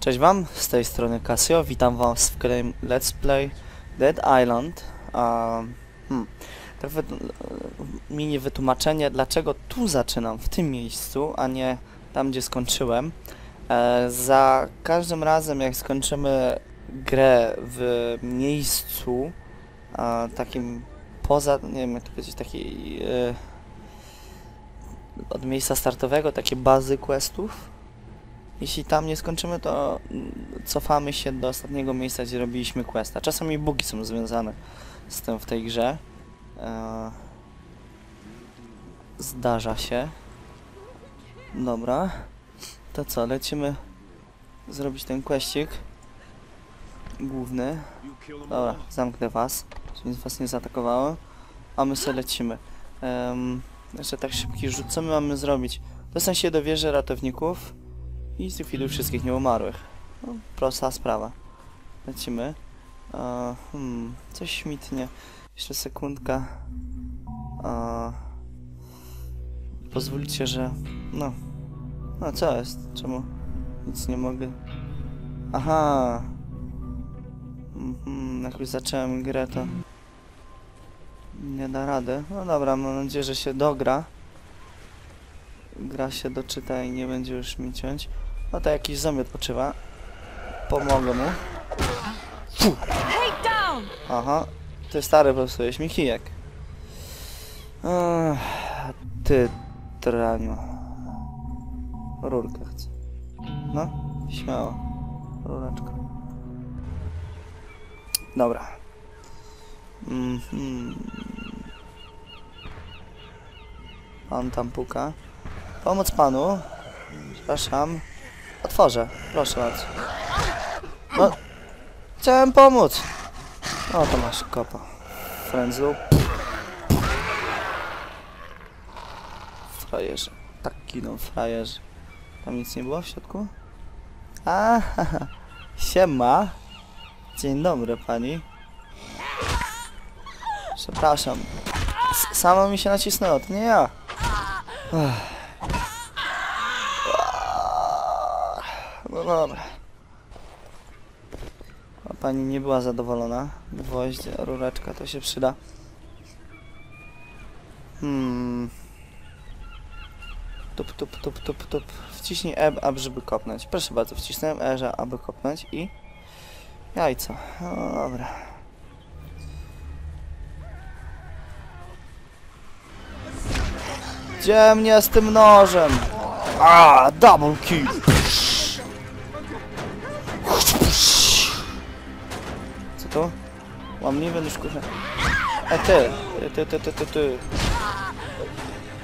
Cześć wam, z tej strony Casio, witam was w kolejnym Let's Play Dead Island. Um, hmm. Wy, mini wytłumaczenie, dlaczego tu zaczynam, w tym miejscu, a nie tam, gdzie skończyłem. E, za każdym razem, jak skończymy grę w miejscu, a, takim poza, nie wiem jak to powiedzieć, takiej... E, od miejsca startowego, takie bazy questów, jeśli tam nie skończymy, to mm, cofamy się do ostatniego miejsca, gdzie robiliśmy questa. Czasami bugi są związane z tym w tej grze. Eee, zdarza się. Dobra. To co, lecimy zrobić ten questik główny. Dobra, zamknę was, nic was nie zaatakowało. A my sobie lecimy. Jeszcze tak szybki rzut. Co my mamy zrobić? Dostać się do wieży ratowników i zlikwiduj wszystkich nieumarłych. No, prosta sprawa. Lecimy. Hmm, coś śmitnie. Jeszcze sekundka. E, pozwólcie, że... No. No, co jest? Czemu nic nie mogę? Aha. Mhm, jak już zacząłem grę, to... Nie da rady. No dobra, mam nadzieję, że się dogra. Gra się doczyta i nie będzie już mi ciąć. No to jakiś zombie odpoczywa. Pomogę mu. Down! Aha. Ty stary psujesz mi kijek. Ech, ty traniu. Rurkę chcę. No, śmiało. Rureczka. Dobra. Mhm. Pan tam puka. Pomóc panu. Przepraszam. Otworzę. Proszę bardzo. No. Chciałem pomóc. O, to masz kopa. Frędzlu. Frajerzy. Tak giną frajerzy. Tam nic nie było w środku? A, haha. Siema. Dzień dobry pani. Przepraszam. S samo mi się nacisnęło, to nie ja. Ech. No dobra. A pani nie była zadowolona. Gwoździe, rureczka, to się przyda. Hmm. Tup, tup, tup, tup, tup. Wciśnij E, aby kopnąć. Proszę bardzo, wcisnąłem E, że aby kopnąć i... Jajco. No dobra. Gdzie mnie z tym nożem? A, double kill. To? Łamliwy nóż kurze. E ty, ty, ty, ty, ty, ty.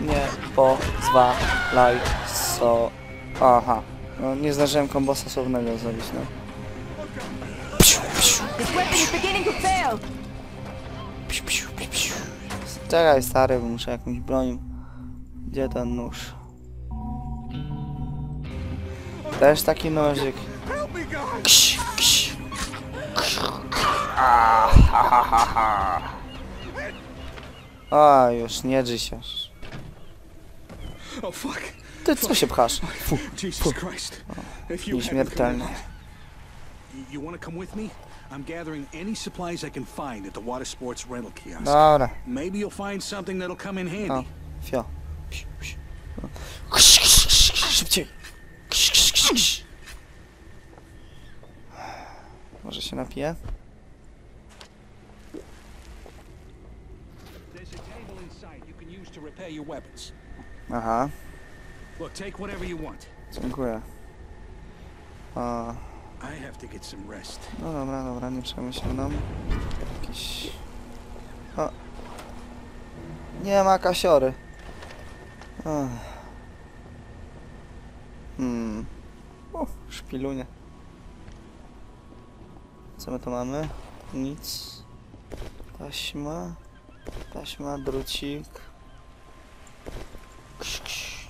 Nie pozwalaj so... Aha. No nie zdążyłem kombosa słownego zrobić, no. Psiu, psiu, psiu, psiu, psiu. Czekaj stary, bo muszę jakąś broń. Gdzie ten nóż? Też taki nożyk. Kś, kś. A, ha, ha, ha, ha. A, już nie drzyj się. Oh! Ty co się pchasz? Fu, you haven't nieśmiertelny. I'm gathering any supplies I can find at the water sports rental kiosk. Dobra, Maybe you'll find something that'll come in o, handy. fio. Szybciej. Może się napije? There's a table inside you can use to repair your weapons. Aha, Look, take whatever you want. dziękuję. O, I have to get some rest. no dobra, dobra, nie się mną. Jakiś... O. Nie ma kasiory. Ech. Hmm. O, szpilunie. Co my tu mamy? Nic. Taśma. Taśma, drucik. Ksz, ksz.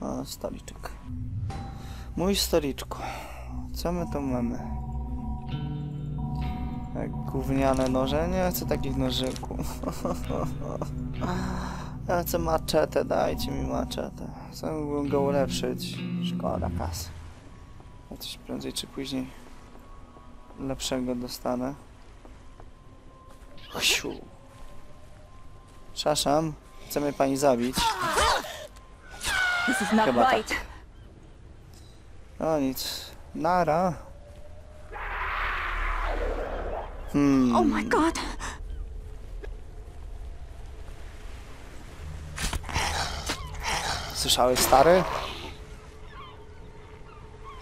O, stoliczek. Mój stoliczku. Co my tu mamy? Jak gówniane noże? Nie chcę takich nożyków. Ja chcę maczetę, dajcie mi maczetę. Chcę go ulepszyć. Szkoda kasy. Ja coś prędzej czy później lepszego dostanę. Siu. Przepraszam, chce mnie pani zabić. This is not Chyba tak. right. No nic. Nara. Hmm. Oh my god. Słyszałeś, stary?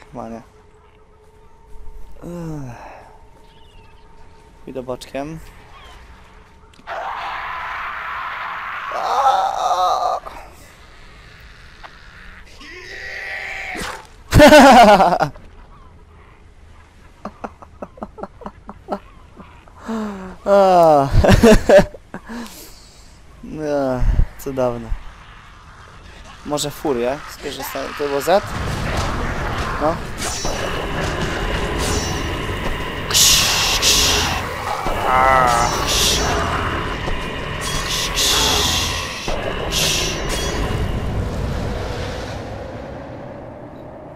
Chyba nie. Idę boczkiem. Ah. Ah, Cudowne. Może furię skorzystamy. To było Z? No.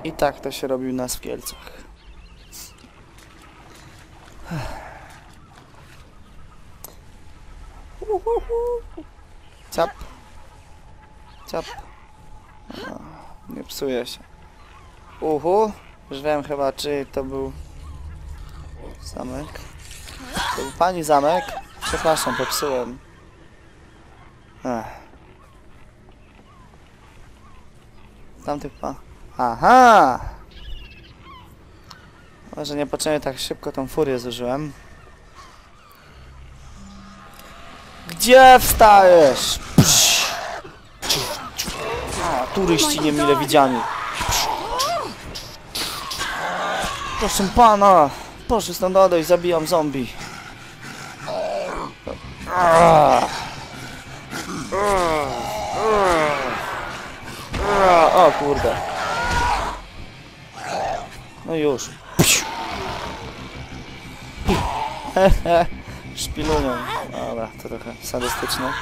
I tak to się robił nas w Kielcach. Cap. Cap. A, Nie psuje się. Uhu. Już wiem chyba, czy to był zamek. To był pani zamek. Przepraszam, popsułem. Ech. Tamty pa. Aha! Może niepotrzebnie tak szybko tą furię zużyłem. Gdzie wstajesz? A, turyści niemile widziani. Proszę pana, proszę stąd odejść, zabijam zombie. O kurde. No już. Hehe, Szpilunią. Dobra, to trochę sadystyczne.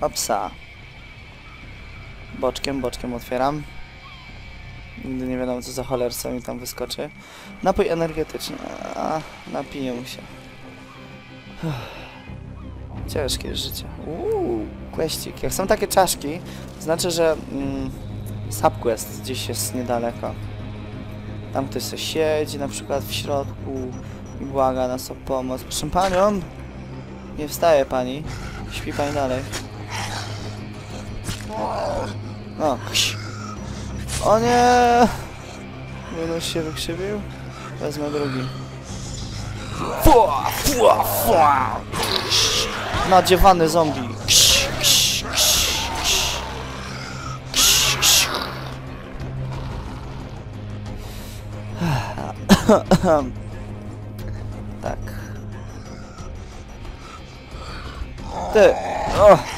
Opsa. Boczkiem, boczkiem otwieram. Nigdy nie wiadomo co za cholerca mi tam wyskoczy. Napój energetyczny. A, napiję się. Uff. Ciężkie życie. Uuu, questik. Jak są takie czaszki, to znaczy, że mm, subquest gdzieś jest niedaleko. Tam ktoś sobie siedzi na przykład w środku i błaga nas o pomoc. Proszę panią, nie wstaje pani. Śpi pani dalej. No. O nie! Minus się wykrzywił. Wezmę drugi. Fua, fua, fua. Nadziewany zombie. Kś. Tak. Ty. O.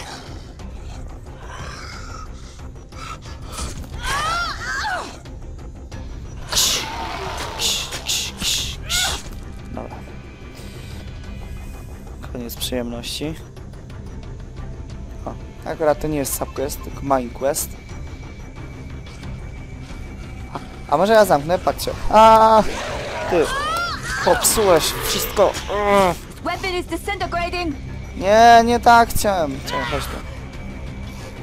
Koniec przyjemności. O, akurat to nie jest subquest, tylko main quest. A, a może ja zamknę? Patrzcie. A, ty. Popsułeś wszystko. Disintegrating. Nie, nie tak chciałem. Czekaj, chodź tu.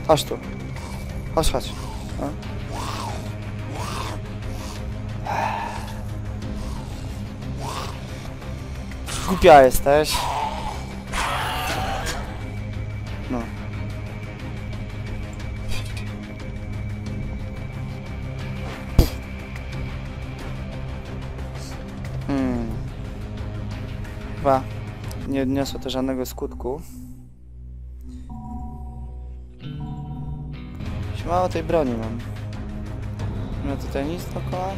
Chodź tu. Chodź, chodź. No. Głupia jesteś. Chyba nie odniosło to żadnego skutku. Mało tej broni mam. No tutaj nic dookoła.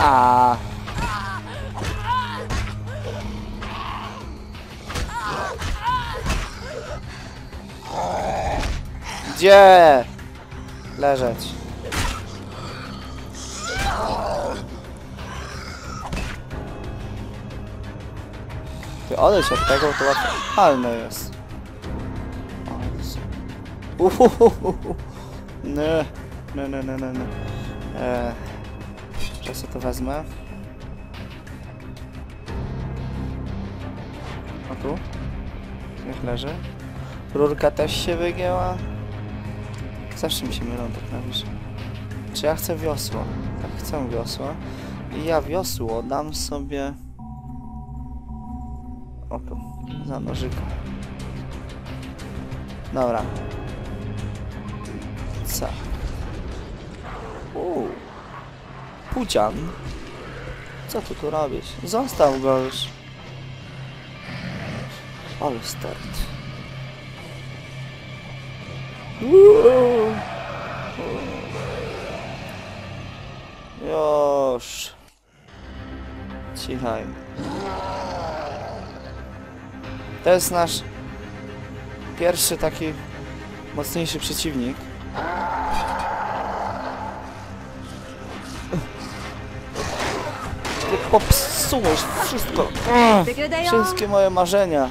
A. Gdzie? Leżeć. Ty odejdź od tego, to łatwo jest. Nie, nie, nie, nie, nie. Eee, ja sobie to wezmę. A tu? Niech leży. Rurka też się wygięła. Zawsze mi się mylą te klawisze. Czy ja chcę wiosło? Tak, chcę wiosło. I ja wiosło dam sobie... za nożyka. Dobra. Co? Uuu. Pucian. Co ty tu robisz? Zostaw go już. Ale start. Już. Cichaj. To jest nasz pierwszy taki mocniejszy przeciwnik. Ty popsułeś wszystko. Wszystkie moje marzenia.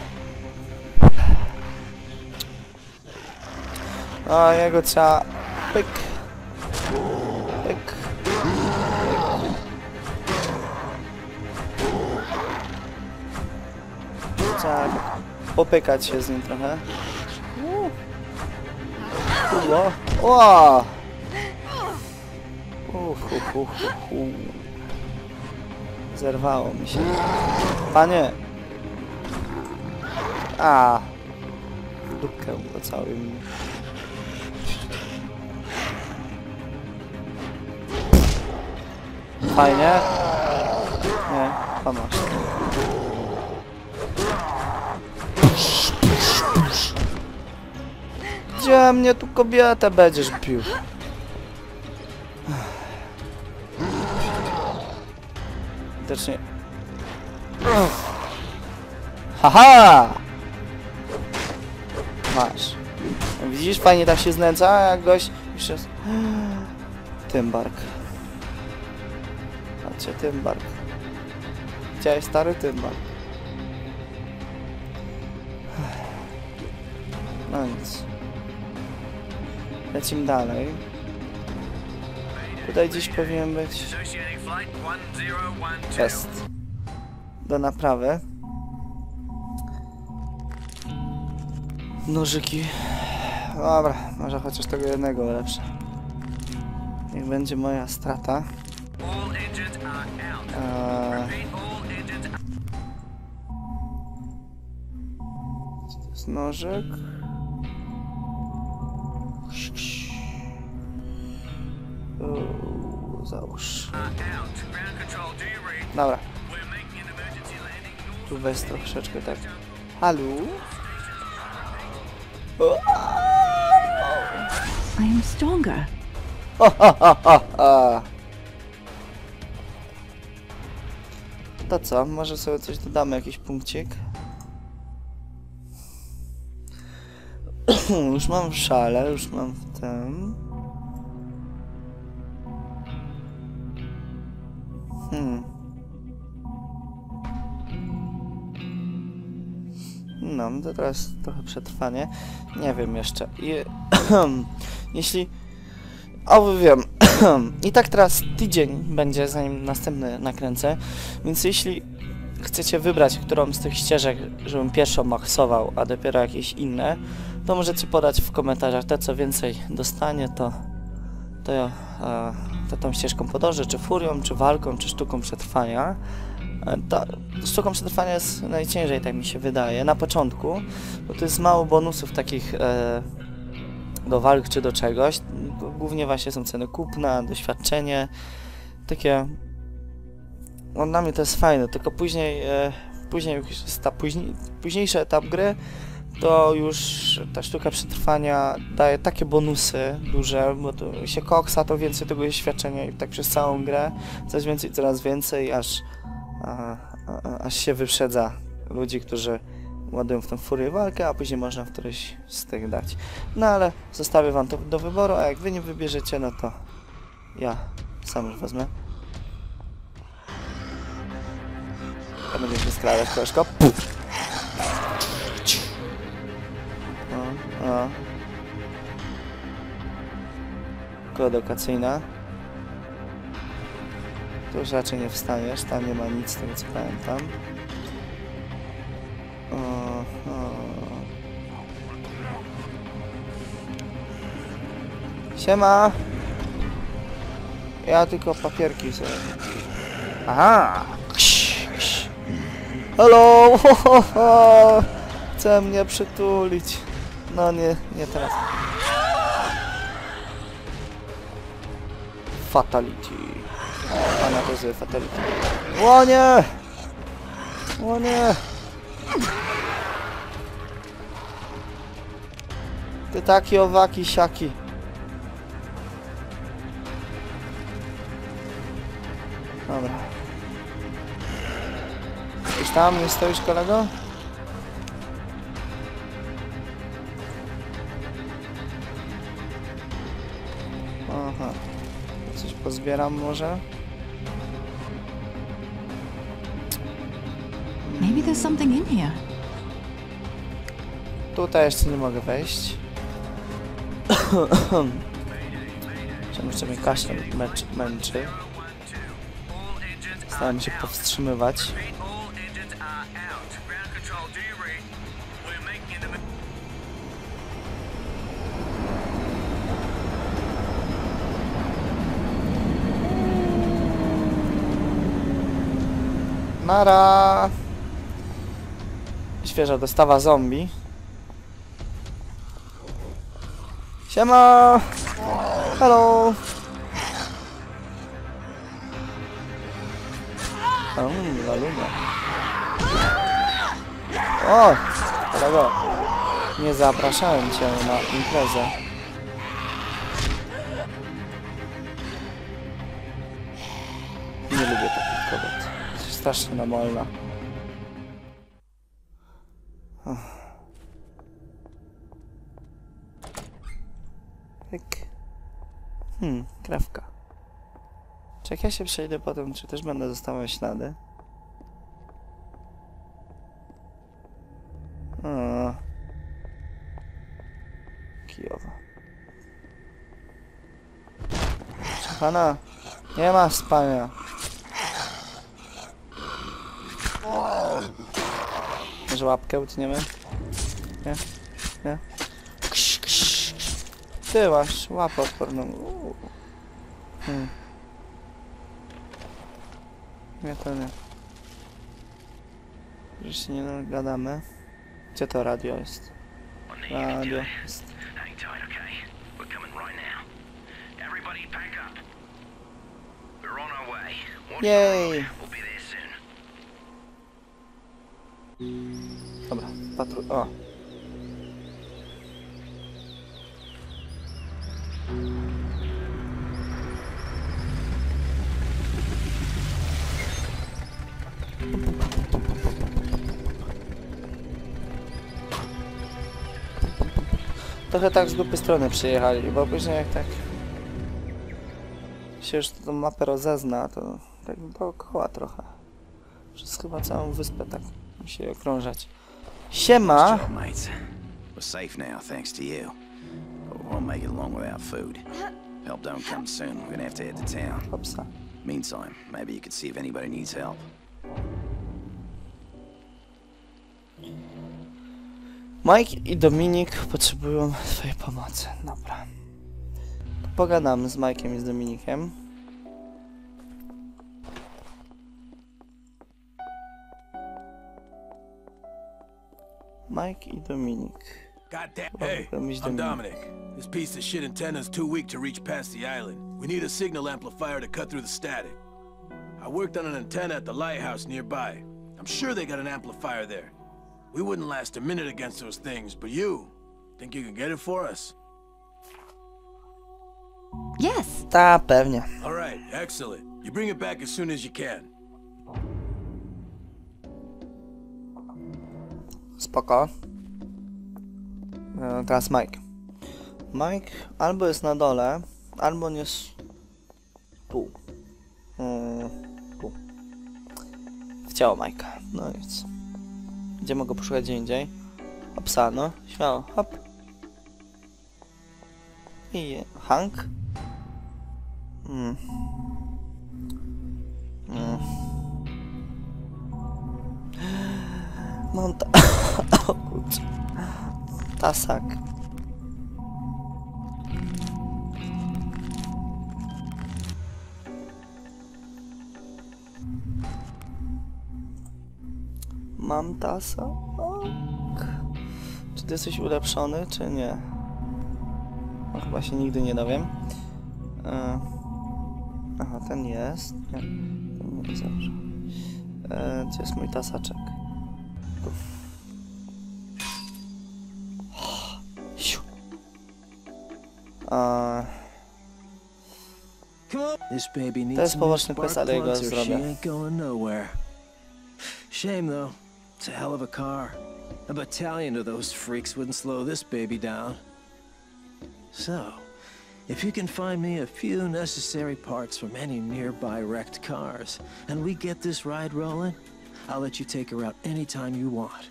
A jego trzeba... Pyk. Popykać się z nim trochę. Ła! Uch, uch, uch, uch. Zerwało mi się. Panie! A. Dupkę go cały mi. Fajnie. Nie, pomasz. Gdzie mnie tu kobietę będziesz bił? Widocznie Haha! Masz. Widzisz, fajnie tak się znęca, jak gość jest... Tymbark. Patrzcie, Tymbark. Chciałeś stary Tymbark. No nic. Lecimy dalej. Tutaj gdzieś powinien być Associating flight 1012. Jest. Do naprawy. Nożyki. Dobra, może chociaż tego jednego lepsze. Niech będzie moja strata. Eee, to jest nożyk. Załóż. Dobra, tu weź troszeczkę tak. Halu? I am stronger. Ha, ha, ha, ha, ha. To co? Może sobie coś dodamy, jakiś punkcik? już mam w szale, już mam w tym. No, no to teraz trochę przetrwanie. Nie wiem jeszcze. Je Jeśli o, wiem. I tak teraz tydzień będzie, zanim następny nakręcę. Więc jeśli chcecie wybrać którą z tych ścieżek, żebym pierwszą maksował, a dopiero jakieś inne, to możecie podać w komentarzach. Te, co więcej dostanie, to, to ja e, to tą ścieżką podążę, czy furią, czy walką, czy sztuką przetrwania. E, Ta sztuką przetrwania jest najciężej, tak mi się wydaje, na początku, bo to jest mało bonusów takich e, do walk czy do czegoś. Głównie właśnie są ceny kupna, doświadczenie, takie... No dla mnie to jest fajne, tylko później, e, później ta później, późniejszy etap gry, to już ta sztuka przetrwania daje takie bonusy duże, bo to się koksa, to więcej tego doświadczenia i tak przez całą grę, coraz więcej, coraz więcej, aż, a, aż się wyprzedza ludzi, którzy ładują w tą furię walkę, a później można w któryś z tych dać. No ale zostawię wam to do wyboru, a jak wy nie wybierzecie, no to ja sam już wezmę. Ja będziesz mi skradać troszkę. Puf! Tu już raczej nie wstaniesz, tam nie ma nic z tego co pamiętam. O, o. Siema! Ja tylko papierki sobie. Aha! Hello! Ho. Chce mnie przytulić. No nie, nie teraz. Fatality. Pana to jest fatality. O nie! O nie! Ty taki owaki siaki. Dobra. Już tam nie stoisz kolego? Aha. Coś pozbieram może? There's something in here. Tutaj jeszcze nie mogę wejść. Czemu jeszcze mnie kaszle męczy, Staram się powstrzymywać. read. Świeża dostawa zombie. Siema! Hello! Um, la luna. O! Kolego! Nie zapraszałem cię na imprezę. Nie lubię takich kobiet. Strasznie namolna. Pyk. Hmm, krewka. Czy jak ja się przejdę potem, czy też będę zostawiał ślady? A. Kijowa. Nie ma spania. Może łapkę utniemy? Nie? Nie? Ksz, ksz, ksz. Ty masz łapę odporną. Uuu. Hmm. Nie, to nie. Że się nie nagadamy. Gdzie to radio jest? Radio jest. Hang tight, okay? We're coming right now. Everybody pack up. We're on our way. Watch the Yay! Dobra, patru... O! Trochę tak z dupy strony przyjechali, bo później jak tak się już tą mapę rozezna, to tak dookoła trochę. Przez chyba całą wyspę tak musi okrążać. Siema! We're safe now, thanks to you. But we won't make it long without food. Help don't come soon. We're gonna have to head to town. Hopsa. Meantime, maybe you could see if anybody needs help. Mike i Dominik potrzebują twojej pomocy. Dobra. Pogadamy z Mike'iem i z Dominikiem. Mike i Dominik. Goddamn. Well, Hey, let I'm Dominic. Dominic. This piece of shit antenna's too weak to reach past the island. We need a signal amplifier to cut through the static. I worked on an antenna at the lighthouse nearby. I'm sure they got an amplifier there. We wouldn't last a minute against those things, but you, think you can get it for us? Yes. Ta, pewnie. All right, excellent. You bring it back as soon as you can. Spoko. E, teraz Mike. Mike albo jest na dole, albo nie jest tu. E, tu. W ciało Majka. No nic. Gdzie mogę poszukać gdzie indziej? Hopsa, no. Śmiało. Hop. I Hank. Mm. Mm. Mam ta... o kurczę. Tasak. Mam tasak? Czy ty jesteś ulepszony, czy nie? No, chyba się nigdy nie dowiem. E... Aha, ten jest. Nie, ten nie jest dobrze. E, gdzie jest mój tasaczek? Baby needs To jest some new poboczny spark quest, ale jego she zrobię. ain't going nowhere. Shame though. It's a hell of a car. A battalion of those freaks wouldn't slow this baby down. So, if you can find me a few necessary parts from any nearby wrecked cars, and we get this ride rolling, I'll let you take her out anytime you want.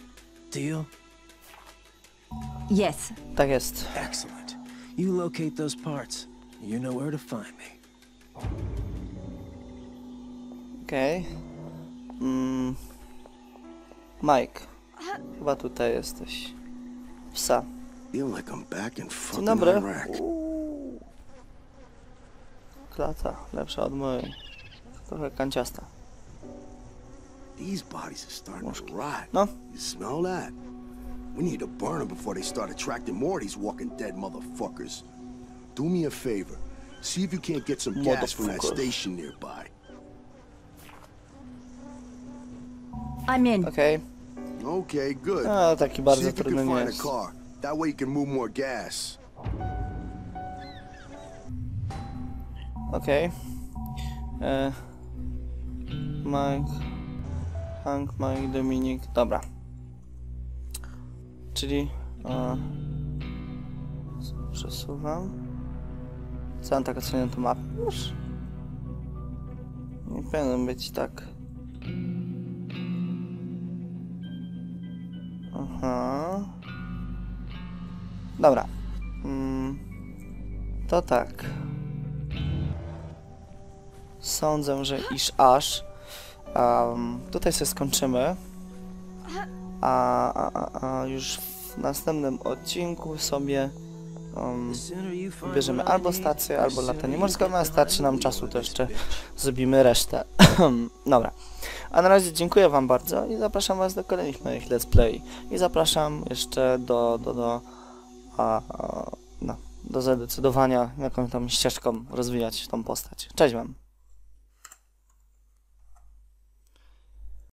Deal? Yes. tak jest. Excellent. You locate those parts. You know where to find me. Okej. Mm. Mike. Chyba tutaj jesteś. Psa. Feel like I'm back in Dzień fucking dobry. Uuu. Klata, lepsza od mojej. Trochę kanciasta. These bodies are starting to rot. No. You smell that? We need to burn them before they start attracting more of these walking dead motherfuckers. Do me a favor. See if you can't get some gas from that station nearby. I'm in. Okej. Okay, good. A, taki See bardzo if you trudny can nie find a jest. car. That way you can move more gas. Okej. E, Mike. Hank, Mike, Dominik. Dobra. Czyli... E, przesuwam. Co mam tak oceniam to mapę już? Nie powinien być tak. Aha. Dobra. Mm, to tak. Sądzę, że iż aż. Um, tutaj sobie skończymy. A, a, a, a już w następnym odcinku sobie um, bierzemy albo stację, albo latanie morskie, a starczy nam czasu, to jeszcze zrobimy resztę. Dobra. A na razie dziękuję wam bardzo i zapraszam was do kolejnych moich let's play. I zapraszam jeszcze do, do, do, a, a, no, do zadecydowania, jaką tam ścieżką rozwijać tą postać. Cześć wam.